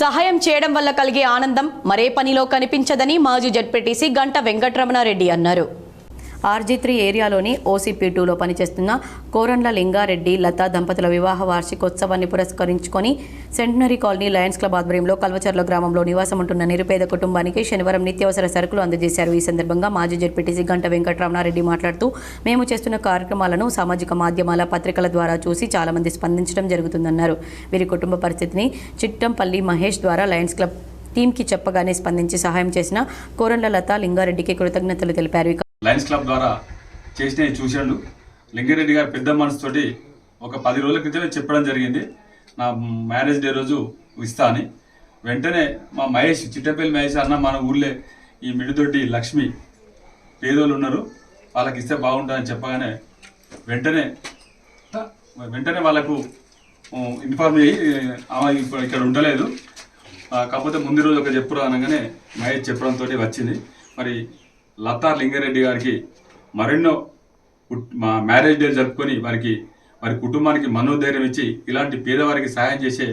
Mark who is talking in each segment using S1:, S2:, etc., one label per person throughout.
S1: సహాయం చేయడం వల్ల కలిగే ఆనందం మరే పనిలో కనిపించదని మాజీ జడ్పీటీసీ గంట వెంకటరమణారెడ్డి అన్నారు. ఆర్జీ త్రీ ఏరియాలోని ఓసీపీ టూలో పనిచేస్తున్న కోరండ్ల లింగారెడ్డి లతా దంపతుల వివాహ వార్షికోత్సవాన్ని పురస్కరించుకొని సెంటనరీ కాలనీ లయన్స్ క్లబ్ ఆధ్వర్యంలో కల్వచర్ల గ్రామంలో నివాసం ఉంటున్న నిరుపేద కుటుంబానికి శనివారం నిత్యావసర సరుకులు అందజేశారు. ఈ సందర్భంగా మాజీ జడ్పీటీసీ గంట వెంకటరమణారెడ్డి మాట్లాడుతూ మేము చేస్తున్న కార్యక్రమాలను సామాజిక మాధ్యమాల పత్రికల ద్వారా చూసి చాలామంది స్పందించడం జరుగుతుందన్నారు. వీరి కుటుంబ పరిస్థితిని చిట్టంపల్లి మహేష్ ద్వారా లయన్స్ క్లబ్ టీంకి చెప్పగానే స్పందించి సహాయం చేసిన కోరండ్ల లత లింగారెడ్డికి కృతజ్ఞతలు తెలిపారు. ఇక
S2: లయన్స్ క్లబ్ ద్వారా చేసినవి చూశాడు. లింగారెడ్డి గారు పెద్ద మనసుతోటి ఒక పది రోజుల క్రితమే చెప్పడం జరిగింది. నా మ్యారేజ్ డే రోజు ఇస్తా అని. వెంటనే మా మహేష్ చిట్టపల్లి మహేష్ అన్న మన ఊళ్ళో ఈ మిడిదొడ్డి లక్ష్మి పేదోళ్ళు ఉన్నారు. వాళ్ళకి ఇస్తే బాగుంటుందని చెప్పగానే వెంటనే వెంటనే వాళ్ళకు ఇన్ఫార్మ్ చేయి ఆమె ఇప్పుడు ఇక్కడ ఉండలేదు. కాకపోతే ముందు రోజు ఒక చెప్పురా అనగానే మహేష్ చెప్పడంతో వచ్చింది. మరి లతా లింగారెడ్డి గారికి మరెన్నో మా మ్యారేజ్ డే జరుపుకొని వారికి వారి కుటుంబానికి మనోధైర్యం ఇచ్చి ఇలాంటి పేదవారికి సహాయం చేసే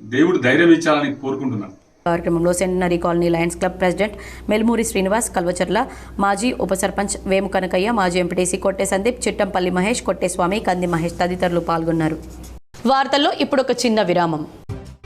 S2: దేవుడు ధైర్యం ఇచ్చాలని కోరుకుంటున్నాను.
S1: కార్యక్రమంలో centenary colony Lions Club president Melmuri Srinivas Kalvacharla మాజీ ఉప సర్పంచ్ వేము కనకయ్య మాజీ ఎంపీటీసీ కొట్టే సందీప్ చిట్టంపల్లి మహేష్ కొట్టేస్వామి కంది మహేష్ తదితరులు పాల్గొన్నారు. వార్తల్లో ఇప్పుడు ఒక చిన్న విరామం.